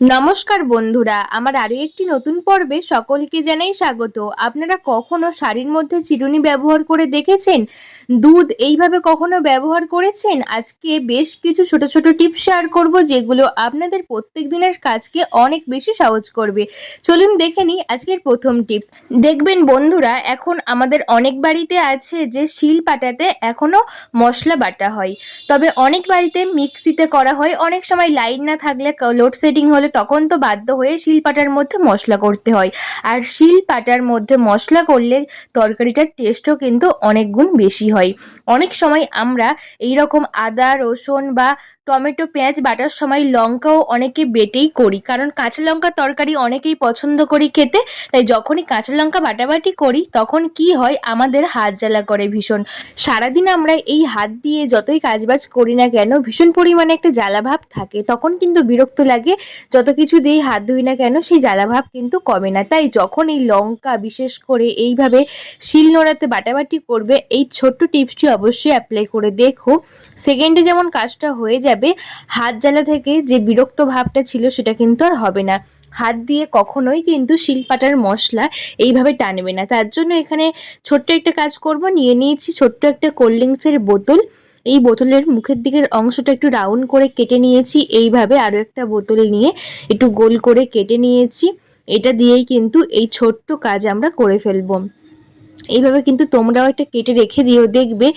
নমস্কার বন্ধুরা, আমার আরও একটি নতুন পর্বে সকলকে জানাই স্বাগত। আপনারা কখনো শাড়ির মধ্যে চিরুনি ব্যবহার করে দেখেছেন? দুধ এইভাবে কখনো ব্যবহার করেছেন? আজকে বেশ কিছু ছোট ছোট টিপস শেয়ার করব, যেগুলো আপনাদের প্রত্যেক দিনের কাজকে অনেক বেশি সহজ করবে। চলুন দেখে নিই আজকের প্রথম টিপস। দেখবেন বন্ধুরা, এখন আমাদের অনেক বাড়িতে আছে যে শিল পাটাতে এখনও মশলা বাটা হয়। তবে অনেক বাড়িতে মিক্সিতে করা হয়, অনেক সময় লাইন না থাকলে লোডশেডিং হলে তখন তো বাধ্য হয়ে শিলপাটার মধ্যে মশলা করতে হয়। আর শিলপাটার মধ্যে মশলা করলে তরকারিটার টেস্টও কিন্তু অনেক গুণ বেশি হয়। অনেক সময় আমরা এই রকম আদা, রসুন বা টমেটো, পেঁয়াজ বাটার সময় লঙ্কাও অনেকে বেটেই করি। কারণ কাঁচা লঙ্কা তরকারি অনেকেই পছন্দ করি খেতে। তাই যখনই কাঁচা লঙ্কা বাটাবাটি করি, তখন কি হয় আমাদের হাত জ্বালা করে ভীষণ। সারাদিন আমরা এই হাত দিয়ে যতই কাজবাজ করি না কেন, ভীষণ পরিমাণে একটা জ্বালা ভাব থাকে। তখন কিন্তু বিরক্ত লাগে যত কিছু দিয়েই হাত ধুই না কেন, সেই জ্বালাভাব কিন্তু কমে না। তাই যখন এই লঙ্কা বিশেষ করে এইভাবে শিল নোড়াতে বাটাবাটি করবে, এই ছোট্ট টিপসটি অবশ্যই অ্যাপ্লাই করে দেখো। সেকেন্ডে যেমন কাজটা হয়ে যাবে, হাত জ্বালা থেকে যে বিরক্ত ভাবটা ছিল, সেটা কিন্তু আর হবে না। হাত দিয়ে কখনোই কিন্তু শিলপাটার মশলা এইভাবে টানবে না। তার জন্য এখানে ছোট্ট একটা কাজ করব। নিয়ে নিয়েছি ছোট্ট একটা কোল্ড ড্রিঙ্কসের বোতল। এই বোতলের মুখের দিকের অংশটা একটু রাউন্ড করে কেটে নিয়েছি। এইভাবে আরও একটা বোতল নিয়ে একটু গোল করে কেটে নিয়েছি। এটা দিয়েই কিন্তু এই ছোট্ট কাজ আমরা করে ফেলব। এইভাবে কিন্তু তোমরাও একটা কেটে রেখে দিও। দেখবে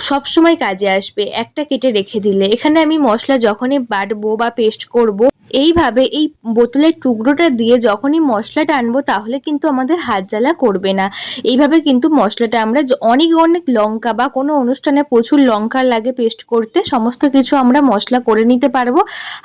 সব সময় কাজে আসবে। একটা কেটে রেখে দিলে। এখানে আমি মশলা যখনই বাটবো বা পেস্ট করব এইভাবে এই বোতলের টুকরোটা দিয়ে যখনই মশলাটা আনব, তাহলে কিন্তু আমাদের হাত জ্বালা করবে না। এইভাবে কিন্তু মশলাটা আমরা অনেক অনেক লঙ্কা বা কোনো অনুষ্ঠানে প্রচুর লঙ্কা লাগে পেস্ট করতে, সমস্ত কিছু আমরা মশলা করে নিতে পারব।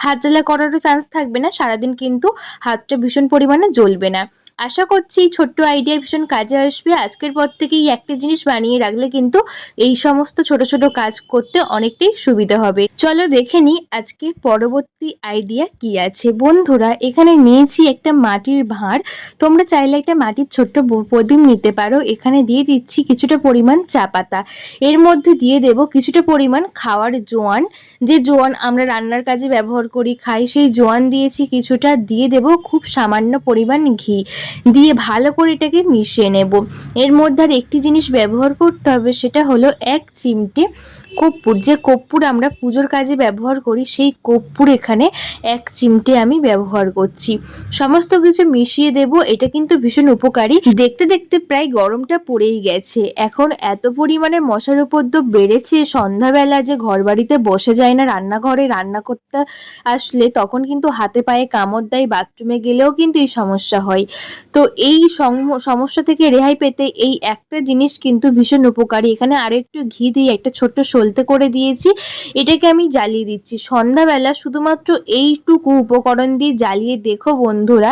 হাত জ্বালা করারও চান্স থাকবে না, সারাদিন কিন্তু হাতটা ভীষণ পরিমাণে জ্বলবে না। আশা করছি এই ছোট্ট আইডিয়া ভীষণ কাজে আসবে। আজকের পর থেকেই একটা জিনিস বানিয়ে রাখলে কিন্তু এই সমস্ত ছোট ছোট কাজ করতে অনেকটাই সুবিধা হবে। চলো দেখে নিই আজকের পরবর্তী আইডিয়া কি আছে। বন্ধুরা, এখানে নিয়েছি একটা মাটির ভাঁড়। তোমরা চাইলে একটা মাটির ছোট্ট প্রদীপ নিতে পারো। এখানে দিয়ে দিচ্ছি কিছুটা পরিমাণ চা পাতা। এর মধ্যে দিয়ে দেব কিছুটা পরিমাণ খাওয়ার জোয়ান। যে জোয়ান আমরা রান্নার কাজে ব্যবহার করি, খাই, সেই জোয়ান দিয়েছি কিছুটা। দিয়ে দেব খুব সামান্য পরিমাণ ঘি। দিয়ে ভালো করে এটাকে মিশিয়ে নেব। এর মধ্যে আর একটি জিনিস ব্যবহার করতে হবে, সেটা হলো এক চিমটে কর্পূর যে কর্পূর আমরা পুজোর কাজে ব্যবহার করি, সেই কর্পূর এখানে এক চিমটে আমি ব্যবহার করছি। সমস্ত কিছু মিশিয়ে দেব, এটা কিন্তু ভীষণ উপকারী। দেখতে দেখতে প্রায় গরমটা পড়েই গেছে। এখন এত পরিমাণে মশার উপদ্রব বেড়েছে, সন্ধ্যাবেলা যে ঘর বাড়িতে বসে যায় না, রান্নাঘরে রান্না করতে আসলে তখন কিন্তু হাতে পায়ে কামড় দেয়, বাথরুমে গেলেও কিন্তু এই সমস্যা হয়। তো এই সমস্যা থেকে রেহাই পেতে এই একটা জিনিস কিন্তু ভীষণ উপকারী। এখানে আরও একটু ঘি দিয়ে একটা ছোট্ট সলতে করে দিয়েছি। এটাকে আমি জ্বালিয়ে দিচ্ছি। সন্ধ্যাবেলা শুধুমাত্র এইটুকু উপকরণ দিয়ে জ্বালিয়ে দেখো বন্ধুরা,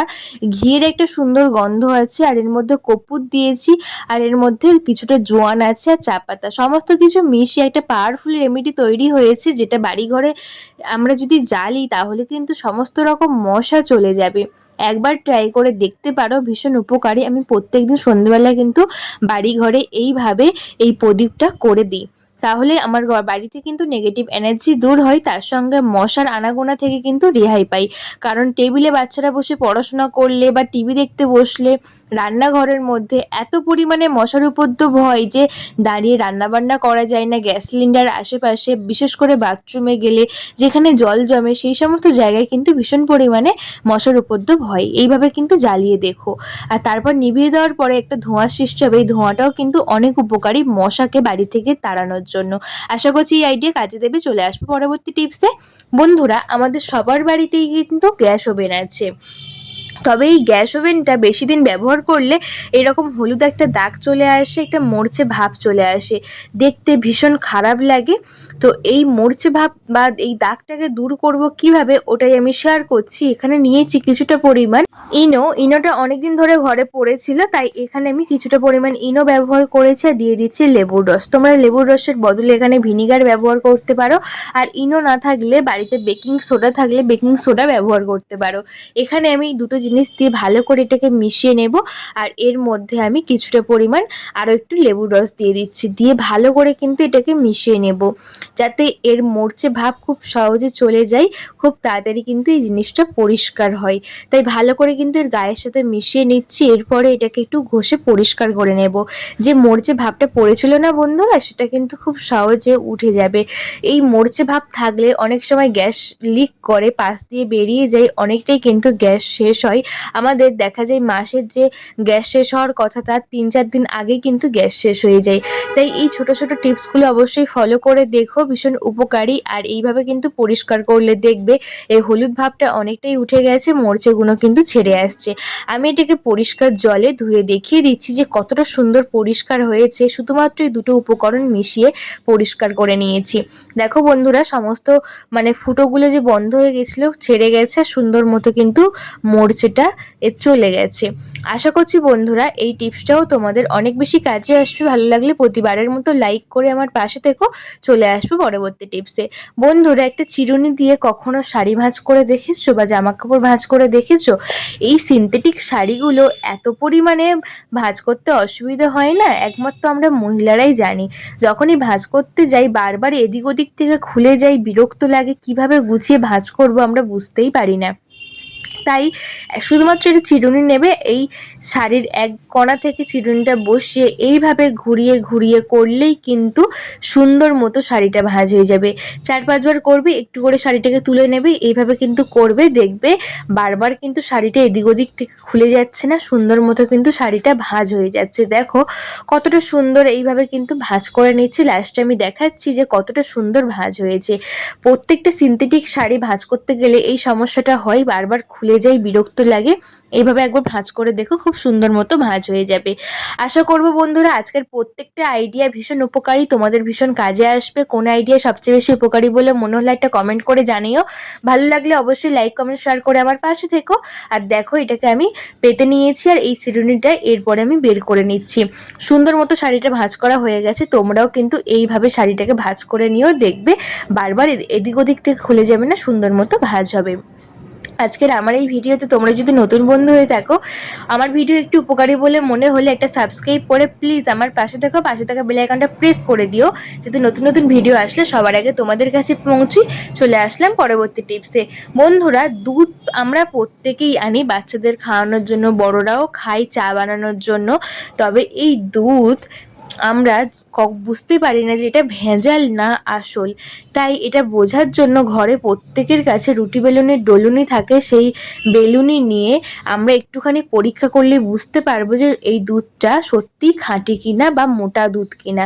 ঘিয়ের একটা সুন্দর গন্ধ আছে, আর এর মধ্যে কপুর দিয়েছি, আর এর মধ্যে কিছুটা জোয়ান আছে আর চা পাতা। সমস্ত কিছু মিশিয়ে একটা পাওয়ারফুল রেমেডি তৈরি হয়েছে, যেটা বাড়িঘরে আমরা যদি জ্বালি তাহলে কিন্তু সমস্ত রকম মশা চলে যাবে। একবার ট্রাই করে দেখতে পারো, ভীষণ উপকারী। আমি প্রত্যেকদিন সন্ধ্যেবেলা কিন্তু বাড়ি ঘরে এইভাবে এই প্রদীপটা করে দিই। তাহলে আমার বাড়িতে কিন্তু নেগেটিভ এনার্জি দূর হয়, তার সঙ্গে মশার আনাগোনা থেকে কিন্তু রেহাই পাই। কারণ টেবিলে বাচ্চারা বসে পড়াশোনা করলে বা টিভি দেখতে বসলে রান্নাঘরের মধ্যে এত পরিমাণে মশার উপদ্রব হয় যে দাঁড়িয়ে রান্নাবান্না করা যায় না, গ্যাস সিলিন্ডার আশেপাশে, বিশেষ করে বাথরুমে গেলে যেখানে জল জমে সেই সমস্ত জায়গায় কিন্তু ভীষণ পরিমাণে মশার উপদ্রব হয়। এইভাবে কিন্তু জ্বালিয়ে দেখো। আর তারপর নিভিয়ে দেওয়ার পরে একটা ধোঁয়া সৃষ্টি হবে। এই ধোঁয়াটাও কিন্তু অনেক উপকারী মশাকে বাড়ি থেকে তাড়ানোর জন্য। আশা করছি এই আইডিয়া কাজে দেবে, চলে আসবে পরবর্তী টিপসে বন্ধুরা, আমাদের সবার বাড়িতেই কিন্তু গ্যাস ওভেন আছে। তবে এই গ্যাস ওভেনটা বেশি দিন ব্যবহার করলে এরকম হলুদ একটা দাগ চলে আসে, একটা মরচে ভাব চলে আসে। দেখতে ভীষণ খারাপ লাগে। তো এই মরচে ভাব বা এই দাগটাকে দূর করব কীভাবে, ওটাই আমি শেয়ার করছি। এখানে নিয়েছি কিছুটা পরিমাণ ইনো। ইনোটা অনেকদিন ধরে ঘরে পড়েছিল, তাই এখানে আমি কিছুটা পরিমাণ ইনো ব্যবহার করেছি দিয়ে দিচ্ছি লেবুর রস। তোমরা লেবুর রসের বদলে এখানে ভিনিগার ব্যবহার করতে পারো। আর ইনো না থাকলে বাড়িতে বেকিং সোডা থাকলে বেকিং সোডা ব্যবহার করতে পারো। এখানে আমি দুটো জিনিস দিয়ে ভালো করে এটাকে মিশিয়ে নেব আর এর মধ্যে আমি কিছুটা পরিমাণ আরও একটু লেবুর রস দিয়ে দিচ্ছি। দিয়ে ভালো করে কিন্তু এটাকে মিশিয়ে নেব। যাতে এর মরচে ভাব খুব সহজে চলে যায়, খুব তাড়াতাড়ি কিন্তু এই জিনিসটা পরিষ্কার হয়। তাই ভালো করে কিন্তু এর গায়ের সাথে মিশিয়ে নিচ্ছি, এরপরে এটাকে একটু ঘষে পরিষ্কার করে নেব। যে মরচে ভাবটা পড়েছিল না বন্ধুরা, সেটা কিন্তু খুব সহজে উঠে যাবে। এই মরচে ভাব থাকলে অনেক সময় গ্যাস লিক করে, পাশ দিয়ে বেরিয়ে যায়, অনেকটাই কিন্তু গ্যাস শেষ হয়। আমাদের দেখা যায় মাসের যে গ্যাস শেষ হওয়ার কথা, তার তিন চার দিন আগে কিন্তু গ্যাস শেষ হয়ে যায়। তাই এই ছোট ছোট টিপসগুলো অবশ্যই ফলো করে দেখো। ভীষণ উপকারী। আর এইভাবে কিন্তু পরিষ্কার করলে দেখবে এই হলুদ ভাবটা অনেকটাই উঠে গেছে, মরচেগুলো কিন্তু ছেড়ে আসছে। আমি এটাকে পরিষ্কার জলে ধুয়ে দেখিয়ে দিচ্ছি যে কতটা সুন্দর পরিষ্কার হয়েছে। শুধুমাত্র এই দুটো উপকরণ মিশিয়ে পরিষ্কার করে নিয়েছি। দেখো বন্ধুরা, সমস্ত মানে ফুটোগুলো যে বন্ধ হয়ে গেছিল, ছেড়ে গেছে সুন্দর মতো কিন্তু মরচেটা চলে গেছে। আশা করছি বন্ধুরা, এই টিপসটাও তোমাদের অনেক বেশি কাজে আসবে। ভালো লাগলে প্রতিবারের মতো লাইক করে আমার পাশে থেকো। চলে আসবে পরবর্তী টিপসে বন্ধুরা, একটা চিরুনি দিয়ে কখনো শাড়ি ভাঁজ করে দেখেছ বা জামা কাপড় ভাঁজ করে দেখেছ? এই সিনথেটিক শাড়িগুলো এত পরিমাণে ভাঁজ করতে অসুবিধা হয় না? একমাত্র আমরা মহিলারাই জানি। যখনই ভাঁজ করতে যাই, বারবার এদিক ওদিক থেকে খুলে যাই, বিরক্ত লাগে, কীভাবে গুছিয়ে ভাঁজ করব আমরা বুঝতেই পারি না। তাই শুধুমাত্র এটা চিরুনি নেবে, এই শাড়ির এক কণা থেকে চিরুনিটা বসিয়ে এইভাবে ঘুরিয়ে ঘুরিয়ে করলেই কিন্তু সুন্দর মতো শাড়িটা ভাঁজ হয়ে যাবে। চার পাঁচবার করবে, একটু করে শাড়িটাকে তুলে নেবে, এইভাবে কিন্তু করবে, দেখবে বারবার কিন্তু শাড়িটা এদিক ওদিক থেকে খুলে যাচ্ছে না, সুন্দর মতো কিন্তু শাড়িটা ভাঁজ হয়ে যাচ্ছে। দেখো কতটা সুন্দর এইভাবে কিন্তু ভাঁজ করে নিচ্ছি। লাস্টে আমি দেখাচ্ছি যে কতটা সুন্দর ভাঁজ হয়েছে। প্রত্যেকটা সিনথেটিক শাড়ি ভাঁজ করতে গেলে এই সমস্যাটা হয়, বারবার খুলে যায় বিরক্ত লাগে, এইভাবে একবার ভাঁজ করে দেখো, খুব সুন্দর মতো ভাঁজ হয়ে যাবে। আশা করব বন্ধুরা, আজকের প্রত্যেকটা আইডিয়া ভীষণ উপকারী। তোমাদের ভীষণ কাজে আসবে। কোন আইডিয়া সবচেয়ে বেশি উপকারী বলে মনে হলো একটা কমেন্ট করে জানিও। ভালো লাগলে অবশ্যই লাইক কমেন্ট শেয়ার করে আমার পাশে থেকো। আর দেখো, এটাকে আমি পেতে নিয়েছি আর এই চিরুনিটা এরপরে আমি বের করে নিচ্ছি। সুন্দর মতো শাড়িটা ভাঁজ করা হয়ে গেছে। তোমরাও কিন্তু এইভাবে শাড়িটাকে ভাঁজ করে নিয়েও দেখবে। বারবার এদিক ওদিক থেকে খুলে যাবে না, সুন্দর মতো ভাঁজ হবে। আজকের আমার এই ভিডিওতে তোমরা যদি নতুন বন্ধু হয়ে থাকো, আমার ভিডিও একটু উপকারী বলে মনে হলে একটা সাবস্ক্রাইব করে প্লিজ আমার পাশে থাকো, পাশে থাকা বেল আইকনটা প্রেস করে দিও, যাতে নতুন নতুন ভিডিও আসলে সবার আগে তোমাদের কাছে পৌঁছি, চলে আসলাম পরবর্তী টিপসে বন্ধুরা, দুধ আমরা প্রত্যেকেই আনি বাচ্চাদের খাওয়ানোর জন্য, বড়রাও খাই চা বানানোর জন্য। তবে এই দুধ আমরা বুঝতে পারি না যে এটা ভেজাল না আসল। তাই এটা বোঝার জন্য ঘরে প্রত্যেকের কাছে রুটি বেলুনের ডলুনি থাকে, সেই বেলুনি নিয়ে আমরা একটুখানি পরীক্ষা করলে বুঝতে পারব যে এই দুধটা সত্যি খাঁটি কিনা বা মোটা দুধ কিনা।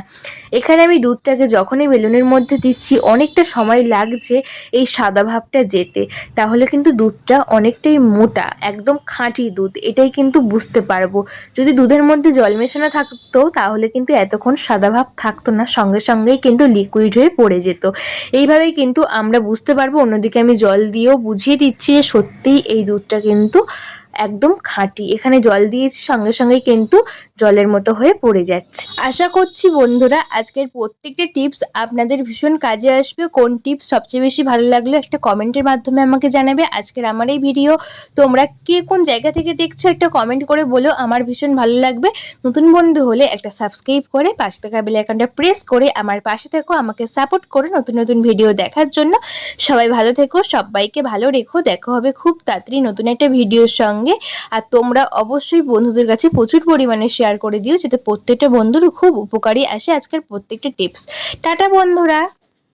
এখানে আমি দুধটাকে যখনই বেলুনের মধ্যে দিচ্ছি, অনেকটা সময় লাগছে এই সাদা ভাবটা যেতে। তাহলে কিন্তু দুধটা অনেকটাই মোটা, একদম খাঁটি দুধ, এটাই কিন্তু বুঝতে পারব। যদি দুধের মধ্যে জল মেশানো থাকতো, তাহলে কিন্তু এতক্ষণ সাদা ভাব থাকতো না, সঙ্গে সঙ্গেই কিন্তু লিকুইড হয়ে পড়ে যেত। এইভাবেই কিন্তু আমরা বুঝতে পারব, অন্যদিকে আমি জল দিয়েও বুঝিয়ে দিচ্ছি যে সত্যিই এই দুধটা কিন্তু একদম খাঁটি। এখানে জল দিয়েছি, সঙ্গে সঙ্গে কিন্তু জলের মতো হয়ে পড়ে যাচ্ছে। আশা করছি বন্ধুরা, আজকের প্রত্যেকটা টিপস আপনাদের ভীষণ কাজে আসবে। কোন টিপস সবচেয়ে বেশি ভালো লাগল একটা কমেন্টের মাধ্যমে আমাকে জানাবে। আজকের আমার এই ভিডিও, তোমরা কে কোন জায়গা থেকে দেখছ একটা কমেন্ট করে বলো, আমার ভীষণ ভালো লাগবে। নতুন বন্ধু হলে একটা সাবস্ক্রাইব করে, পাশে থাকা বেল আইকনটা প্রেস করে, আমার পাশে থেকো, আমাকে সাপোর্ট করে নতুন নতুন ভিডিও দেখার জন্য। সবাই ভালো থেকো, সবাইকে ভালো রেখো, দেখা হবে খুব তাড়াতাড়ি নতুন একটা ভিডিওর সঙ্গে। আর তোমরা অবশ্যই বন্ধুদের কাছে প্রচুর পরিমাণে শেয়ার করে দিও যাতে প্রত্যেকটা বন্ধুর খুব উপকারী আসে আজকের প্রত্যেকটা টিপস টাটা বন্ধুরা!